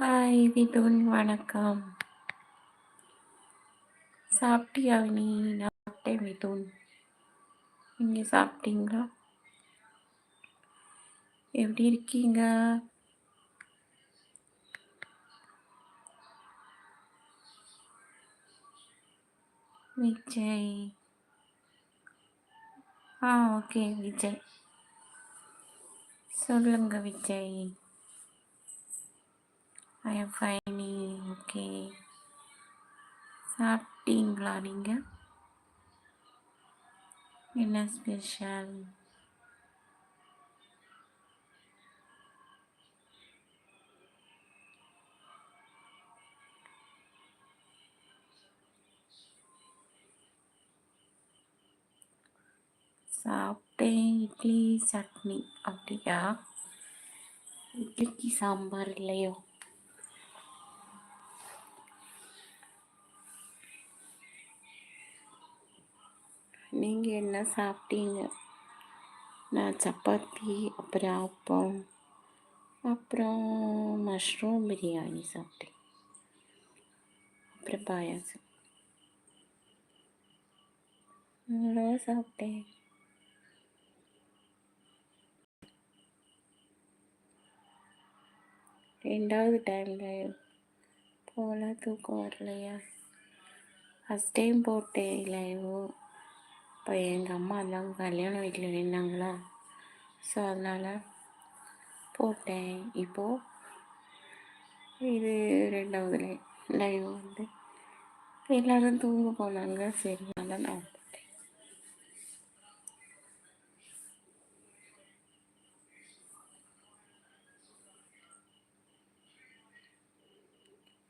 Hi Vidhun வணக்கம். சாப்பிட்டியா நீ நான் சாப்பிட்டேன் மிதுன். நீங்கள் சாப்பிட்டீங்களா? எப்படி இருக்கீங்க? விஜய். ஆ ஓகே விஜய். சொல்லுங்க விஜய். ஃபைனி ஓகே சாப்பிட்டீங்களா நீங்கள் என்ன ஸ்பெஷல் சாப்பிட்டேன். இட்லி சட்னி. அப்படியா? இட்லிக்கு சாம்பார் இல்லையோ? நீங்கள் என்ன சாப்பிட்டீங்க? நான் சப்பாத்தி அப்புறம் அப்பம் அப்புறம் மஷ்ரூம் பிரியாணி சாப்பிட்டேன். அப்புறம் பாயாசம். அவ்வளோ சாப்பிட்டேன். ரெண்டாவது டைமில் போல தூக்கம் வரலையா? ஃபஸ்ட் டைம் போட்டேன் லைவோ இப்போ எங்கள் அம்மா எல்லாம் கல்யாண வீட்டில் நின்னாங்களா? ஸோ அதனால் போட்டேன். இப்போது இது ரெண்டாவது லைவ் வந்து எல்லோரும் தூங்க போனாங்க. சரி அதனால் நான்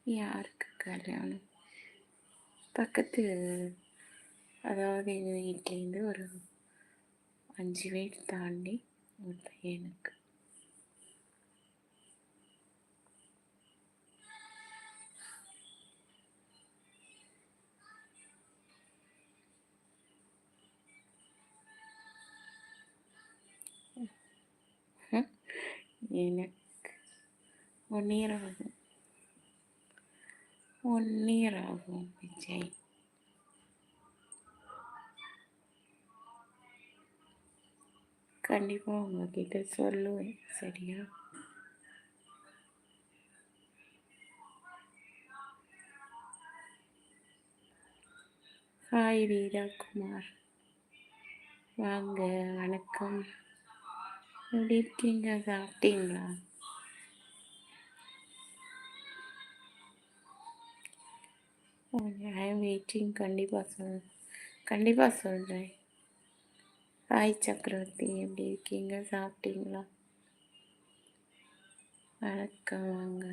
யாருக்கு கல்யாணம்? பக்கத்து அதாவது எங்கள் வீட்டிலேருந்து ஒரு அஞ்சு வீடு தாண்டி ஒரு பையனுக்கு எனக்கு. ஒன் இயர் ஆகும் ஒன் இயர் ஆகும் விஜய். கண்டிப்பாக உங்ககிட்ட சொல்லுவேன். சரியா? ஹாய் வீரா குமார் வாங்க வணக்கம். எப்படி இருக்கீங்க? சாப்பிட்டீங்களா? ஐ எம் வெயிட்டிங் கண்டிப்பாக சொல் கண்டிப்பாக சொல்கிறேன் ஹாய் சக்கரவர்த்தி எப்படி இருக்கீங்க சாப்பிட்டீங்களா வணக்கம் வாங்க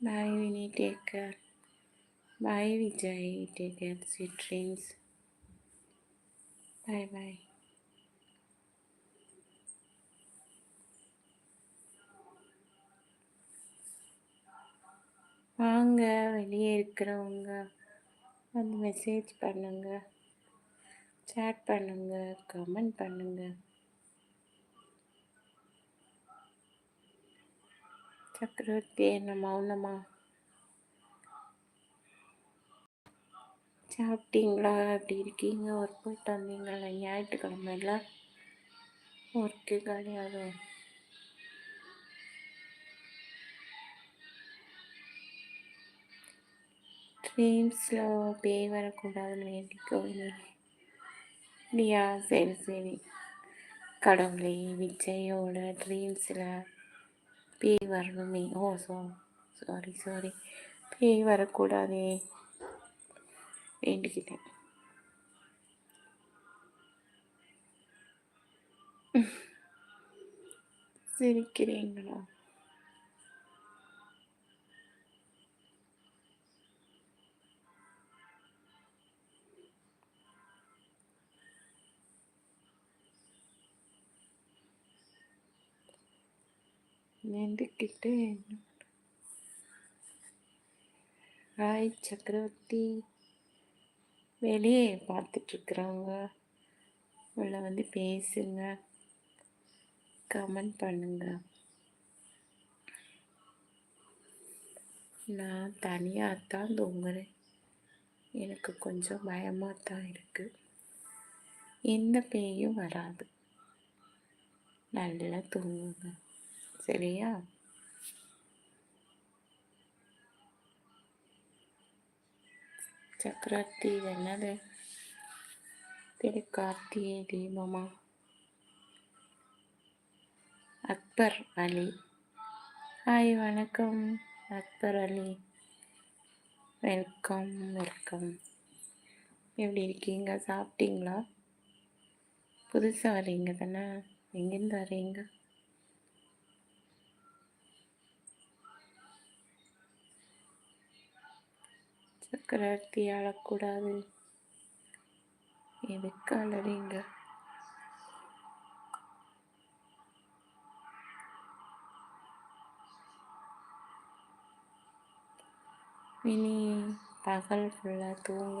Bye, Winnie. Take care. Bye, Vijay. Take care. Sweet dreams. Bye, bye. வாங்க வெளியே இருக்கிறவங்க வந்து மெசேஜ் பண்ணுங்க. சேட் பண்ணுங்க கமெண்ட் பண்ணுங்கள் சக்கரவர்த்தி என்ன மௌனமா? சாப்பிட்டீங்களா? அப்படி இருக்கீங்க. ஒர்க் போயிட்டு வந்தீங்களா ஞாயிற்றுக்கிழமையில் ஒர்க்கு கிடையாது. ட்ரீம்ஸில் பேய் வரக்கூடாதுன்னு வேண்டிக்கோ இல்லையா சரி சரி. கடவுளே விஜயோட ட்ரீம்ஸில் பேய் வரணுமே. ஓ சோ சாரி சாரி பேய் வரக்கூடாதே. வேண்டிக்கிட்டேன். சிரிக்கிறீங்களா? நெந்துக்கிட்டு ஹாய் சக்கரவர்த்தி வெளியே பார்த்துட்ருக்குறவங்க உள்ள வந்து பேசுங்க. கமெண்ட் பண்ணுங்க. நான் தனியாக தான் தூங்குறேன். எனக்கு கொஞ்சம் பயமாக தான் இருக்குது எந்த பேயும் வராது. நல்லா தூங்குங்க. சரியா? சக்கரவர்த்தி என்னது திரு கார்த்திகை தீபமா அக்பர் அலி ஹாய் வணக்கம் அக்பர் அலி வெல்கம் வெல்கம் எப்படி இருக்கீங்க சாப்பிட்டீங்களா புதுசாக வரீங்க தானே எங்கேருந்து வரீங்க சக்கரவர்த்தி அழக்கூடாது எதுக்கு அழறீங்க இனி பகல் ஃபுல்லாக தூங்க.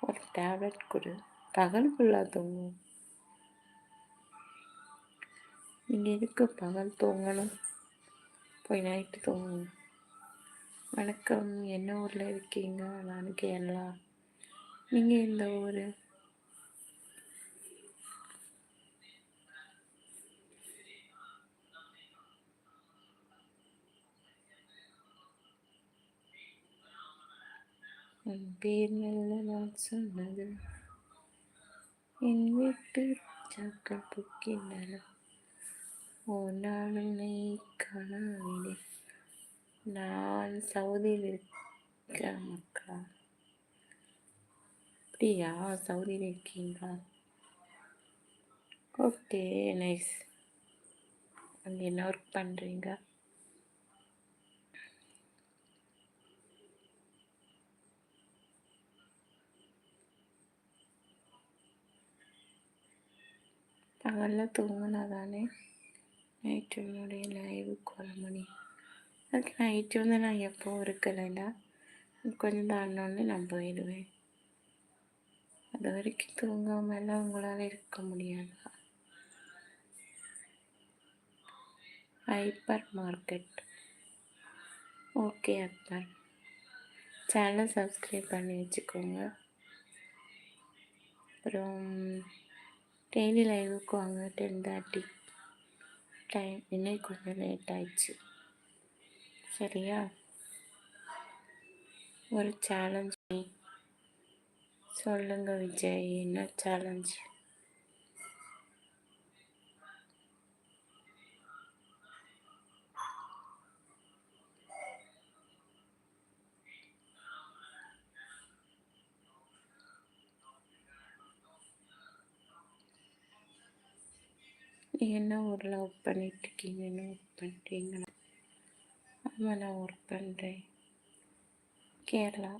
ஒரு டேப்லெட் கொடு. பகல் ஃபுல்லாக தூங்கும் நீங்கள் எதுக்கு பகல் தூங்கணும்? போய் நைட்டு தூங்கணும். வணக்கம். என்ன ஊரில் இருக்கீங்க? நான் கேரளா. நீங்கள் இந்த ஊர்? என் பேர் நல்ல நான் சொன்னது. என் வீட்டு சாக்கள் புக்கின்றன ஒரு நாள் உன்னை காணவில்லை நான் சவுதியில் இருக்க மக்கா அப்படியா? சவுதியில் இருக்கீங்களா? Okay nice. அங்கே என்ன ஒர்க் பண்ணுறீங்க பகலில் தூங்கினா தானே? நைட்டு என்னுடைய லைவுக்கு வர முடியும். அதுக்கு நைட்டு வந்து நான் எப்போவும் இருக்கலைன்னா கொஞ்சம் தாண்டினோடனே நான் போயிடுவேன். அது வரைக்கும் தூங்காமலாம் உங்களால் இருக்க முடியாது? Hypermarket okay Akbar channel subscribe பண்ணி வச்சுக்கோங்க. அப்புறம் டெய்லி லைவுக்கு வாங்க டென் தேர்ட்டி டைம் இன்னைக்கு கொஞ்சம் லேட் ஆயிடுச்சு. சரியா? ஒரு சேலஞ்ச் சொல்லுங்க விஜய் என்ன சேலஞ்ச் என்ன ஊரில் ஒர்க் பண்ணிட்டுருக்கீங்க என்ன ஒர்க் பண்ணுறீங்களா நான் ஒர்க் பண்ணுறேன் கேரளா.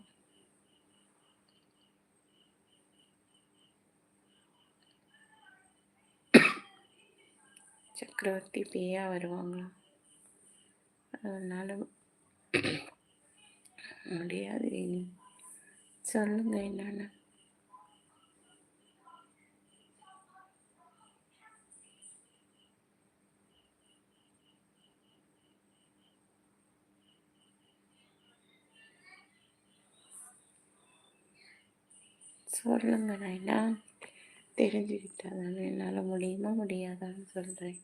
சக்கரவர்த்தி பேயா வருவாங்களா? அதனால் முடியாது இனி. சொல்லுங்கள் என்னென்ன. சொல்லுங்க நைனா தெரிஞ்சுக்கிட்டா தானே என்னால் முடியுமா முடியாதான்னு சொல்கிறேன்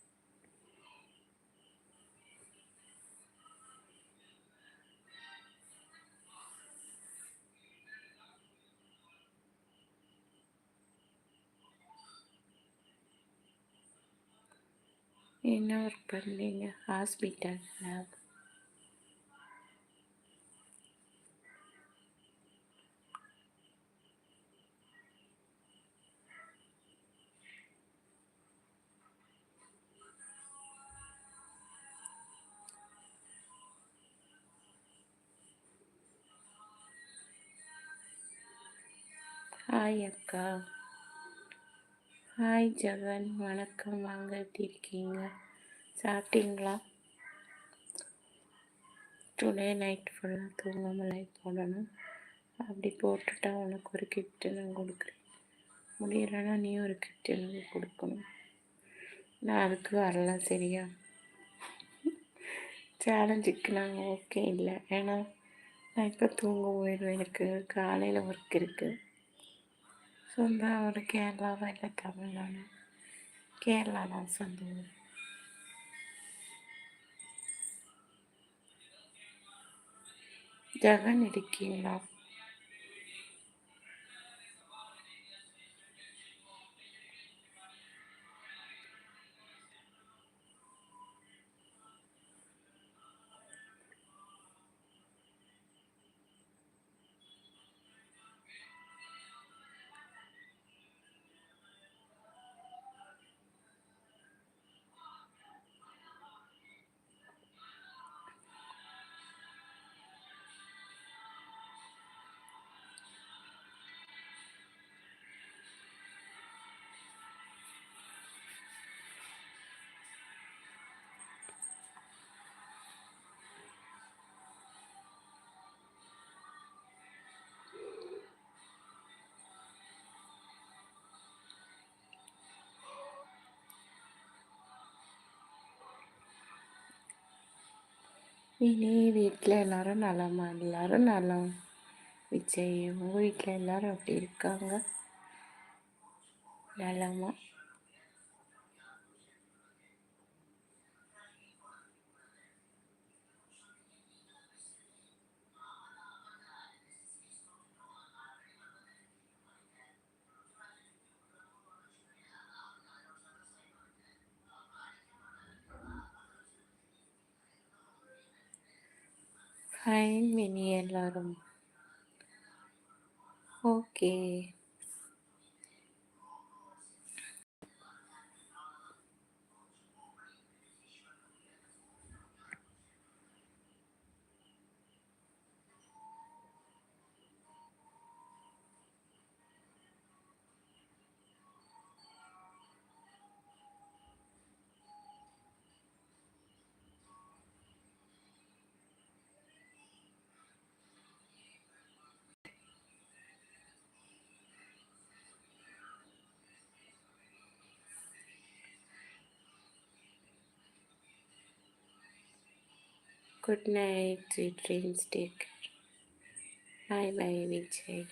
என்ன ஒர்க் பண்ணுறீங்க ஹாஸ்பிட்டல் லேப் ஹாய் அக்கா. ஹாய் ஜெகன் வணக்கம். வாங்க எப்படி இருக்கீங்க? சாப்பிட்டீங்களா? டுடே நைட் ஃபுல்லாக தூங்காமல் லைட் போடணும். அப்படி போட்டுட்டா உனக்கு ஒரு கிஃப்ட்டு நான் கொடுக்குறேன். முடியலைன்னா நீ ஒரு கிஃப்ட் எனக்கு கொடுக்கணும். நான் அதுக்கு வரல சரியா? சேலஞ்சுக்கு நாங்கள் ஓகே இல்லை. ஏன்னா நான் இப்போ தூங்க போயிடுவேன் எனக்கு காலையில் ஒர்க் இருக்குது சொந்த ஒரு கேரளாவா இல்லை தமிழ்நாடு கேரளா தான் சொந்த ஊர் ஜெகன் இருக்கீங்களா இனி வீட்டில் எல்லாரும் நலமா? எல்லாரும் நலம். விஜய் உங்கள் வீட்டில் எல்லாரும் அப்படி இருக்காங்க? நலமா? ஃபைன் மினி எல்லாரும் okay Good night, sweet dreams. Take. Bye bye, Vijay.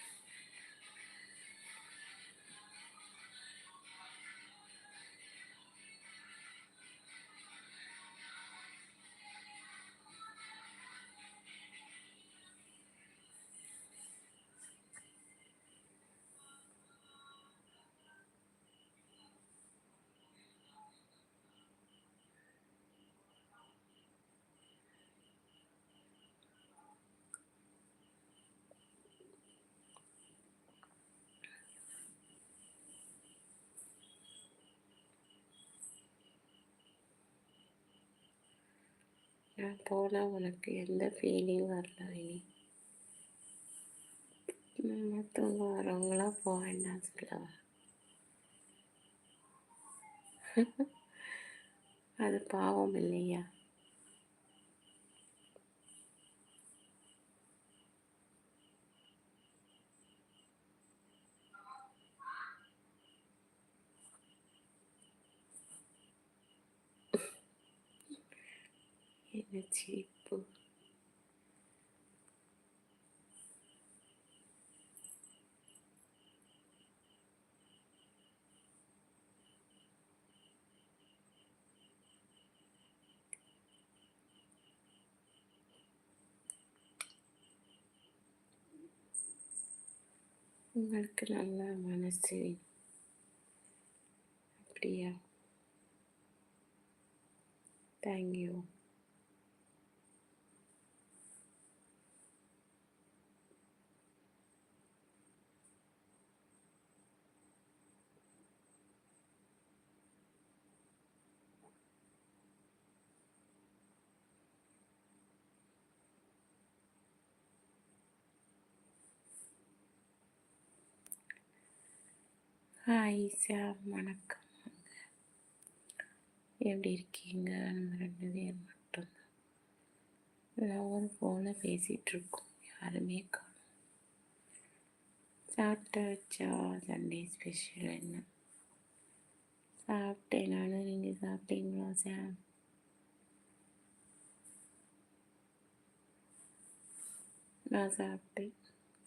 நான் போனால் உனக்கு எந்த ஃபீலிங் வரல இனி மற்றவங்க வரவங்களாம் போக வேண்டாம் சொல்லவா? அது பாவம் இல்லையா? என்ன உங்களுக்கு நல்ல மனசு. அப்படியா? தேங்க்யூ ஹாய் சார் வணக்கம். எப்படி இருக்கீங்க? நம்ம ரெண்டு பேர் மட்டும்தான். லவர் ஃபோனில் பேசிகிட்ருக்கோம் யாருமே காணும். சாப்பிட்டாச்சா சண்டே ஸ்பெஷல் என்ன? சாப்பிட்டேன் நானும் நீங்கள் சாப்பிட்டீங்களா சார் நான் சாப்பிட்டேன்.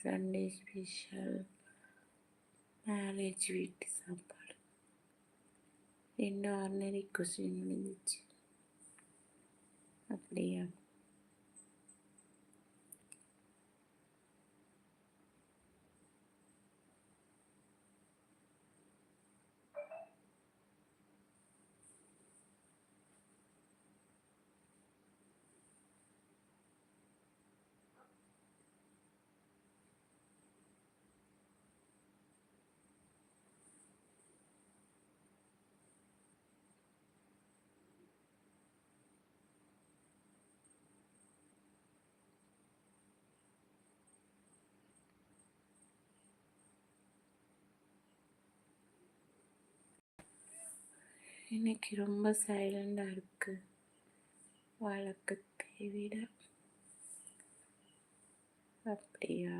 Sunday special. மேரேஜ் வீட்டு சாப்பாடு. ரெண்டு ஆர்டினரி கொஸ்டின் முடிஞ்சிச்சு அப்படியா? இன்னைக்கு ரொம்ப சைலண்டாக இருக்குது வழக்கத்தை விட. அப்படியா?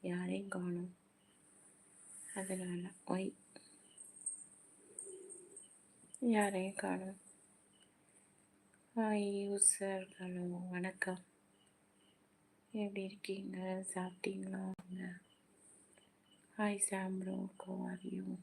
யாரையும் காணும். அதனால் ஒய் யாரையும் காணும். யூசர்களும் வணக்கம். எப்படி இருக்கீங்க? சாப்பிட்டீங்களா? ஹாய் சாம்ப்ரோ கோவாரியும்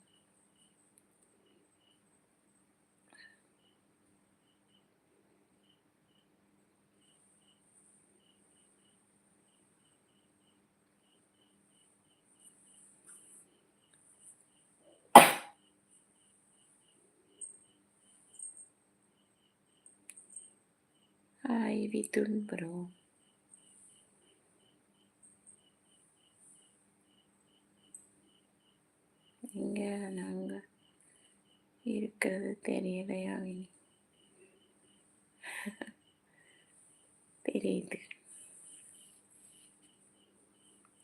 ஹாய் விதுன் எங்கே நாங்கள் இருக்கிறது தெரியலையா தெரியுது.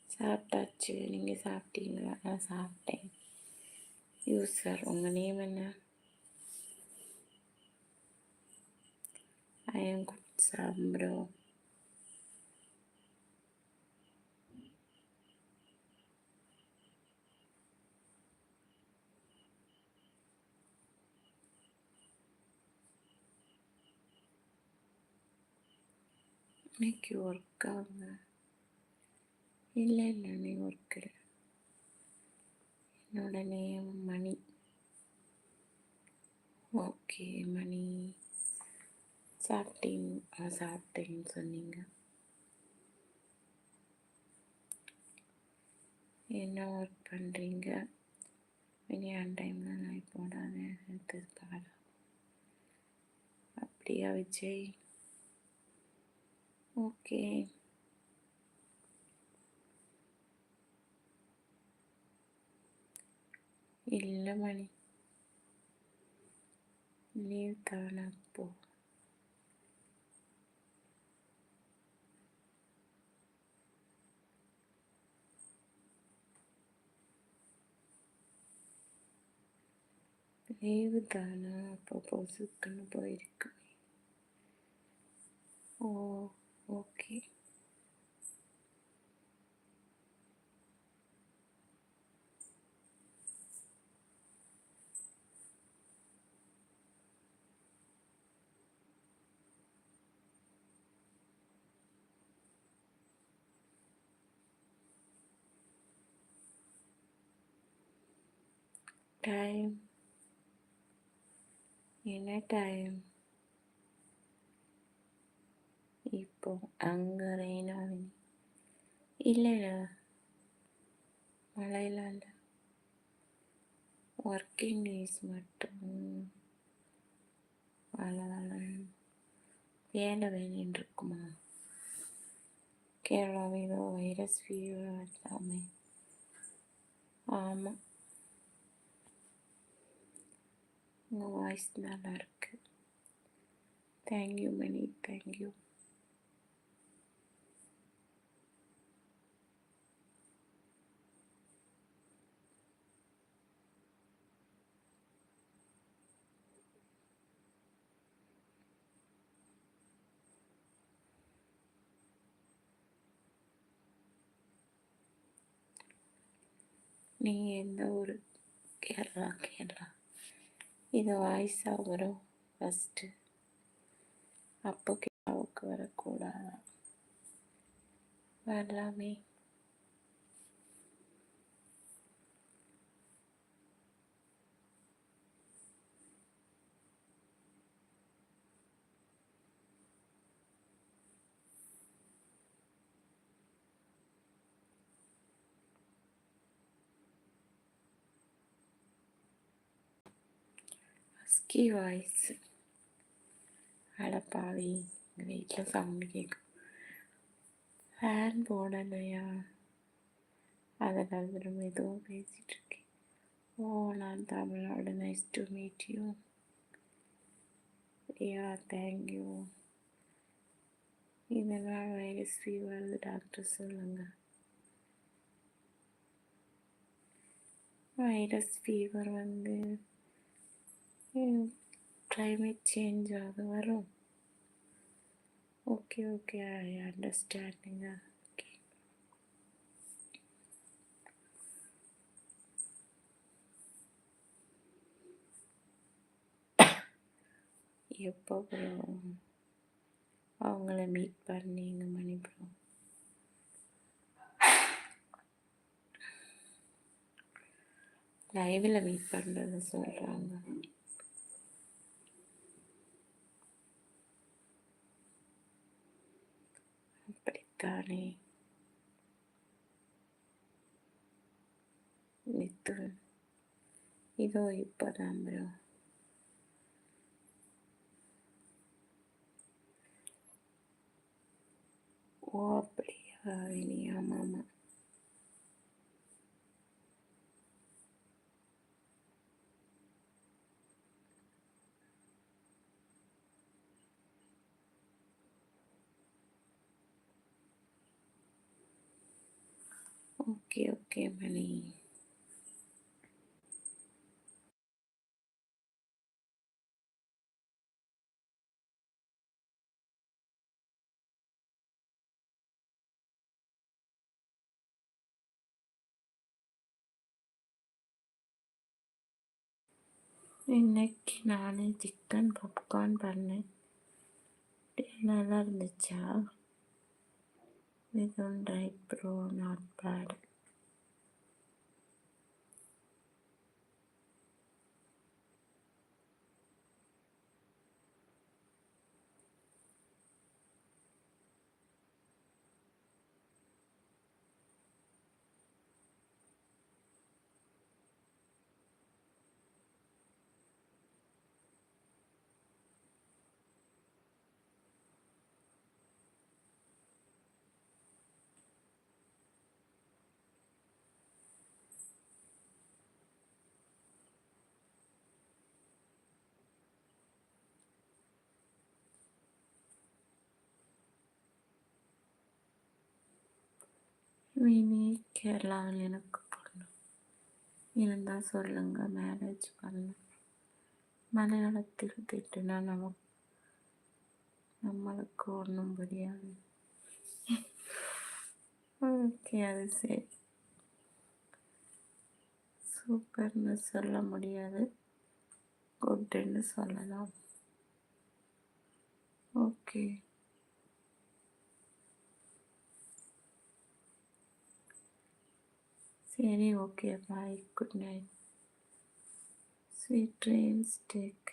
சாப்பிட்டாச்சு. நீங்கள் சாப்பிட்டீங்களா? நான் சாப்பிட்டேன். யூசர் உங்கள் நேம் என்ன? I am good some bro. இன்னைக்கு ஒர்க் ஆகுங்க இல்லை இல்லை நீ ஒர்க் இல்லை என்னோட நேம் மணி ஓகே மணி சாப்பிட்டீங்க சாப்பிட்டேன்னு சொன்னீங்க. என்ன ஒர்க் பண்ணுறீங்க மினியான் டைமில் நான் போடாத எடுத்து பாரு அப்படியா விஜய்? ஓகே. இல்லை மணி. லீவ் தானே போ. லீவு தானா அப்போ பொசுக்குன்னு போயிருக்கு. Oh okay. Time. என்ன டைம் இப்போ அங்கே ரெய்னாவின் இல்லைடா. மழையெல்லாம் இல்லை. ஒர்க்கிங் டேஸ் மட்டும். வேலை வேலை வேலை வேலைன்னு இருக்குமா? கேரளாவில் வைரஸ் ஃபீவர் எல்லாமே ஆமாம் nice நல்லா இருக்குது தேங்க்யூ மணி தேங்க்யூ நீங்கள் எந்த ஊர் கேரளா கேரளா இது வாய்ஸாக வரும் ஃபஸ்ட்டு அப்போ கேரளாவுக்கு வரக்கூடாதான் வரலாமே. ஹஸ்கி வாய்ஸ் அடப்பாவி. எங்கள் வீட்டில் சவுண்டு கேட்கும் ஃபேன் போடலையா? அதனால் ரொம்ப மெதுவாக பேசிகிட்ருக்கேன் ஓ நான் Tamil Nadu nice to meet you yeah thank you இதெல்லாம் வைரஸ் ஃபீவர் டாக்டர் சொல்லுங்கள் வைரஸ் ஃபீவர் வந்து climate change ஆக வரும். Okay okay I understanding okay எப்போ ப்ரோ அவங்கள மீட் பண்ணீங்க மணி ப்ரோ லைவில் மீட் பண்ணுறது சொல்கிறாங்க தானே மித்துன் இதோ இப்போதான் ப்ரோ ஓ அப்படியா இனி ஆமாம் ஆமாம் ஓகே ஓகே மணி இன்னைக்கு நான் சிக்கன் பாப்கார்ன் பண்ணேன் நல்லா இருந்துச்சா இதுவும் right bro not bad Vini கேரளாவில் எனக்கு பொண்ணு. இருந்தால் சொல்லுங்கள் மேரேஜ் பண்ண. மலையாளத்தில் திட்டுனா நம்ம நம்மளுக்கு ஒன்றும் புரியாது. ஓகே அது சரி. சூப்பர்னு சொல்ல முடியாது. குட்டுன்னு சொல்லலாம். ஓகே. சரி okay bye good night sweet dreams take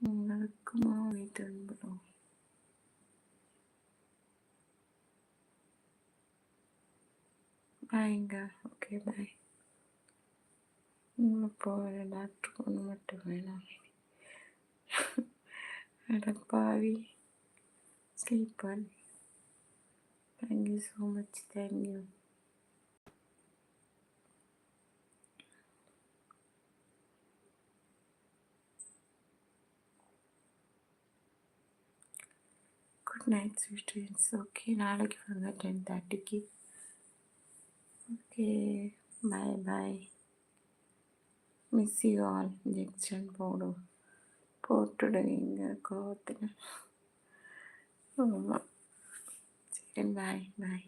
உங்களுக்குமா வீட்டு அன்புடும் பாய்ங்க ஓகே பாய் உங்களை போகிற டாக்டர் ஒன்று மட்டும் வேணாம். அடப்பாவி ஸ்லீப் பண்ணி. Thank you so much. Thank you. Good night sweet dreams okay நாளைக்கு வாங்க டென் தேர்ட்டிக்கு okay bye bye miss you all injection போடும் போட்டுடுவீங்க கோவத்தில் ஆமாம் தென் பாய் பாய்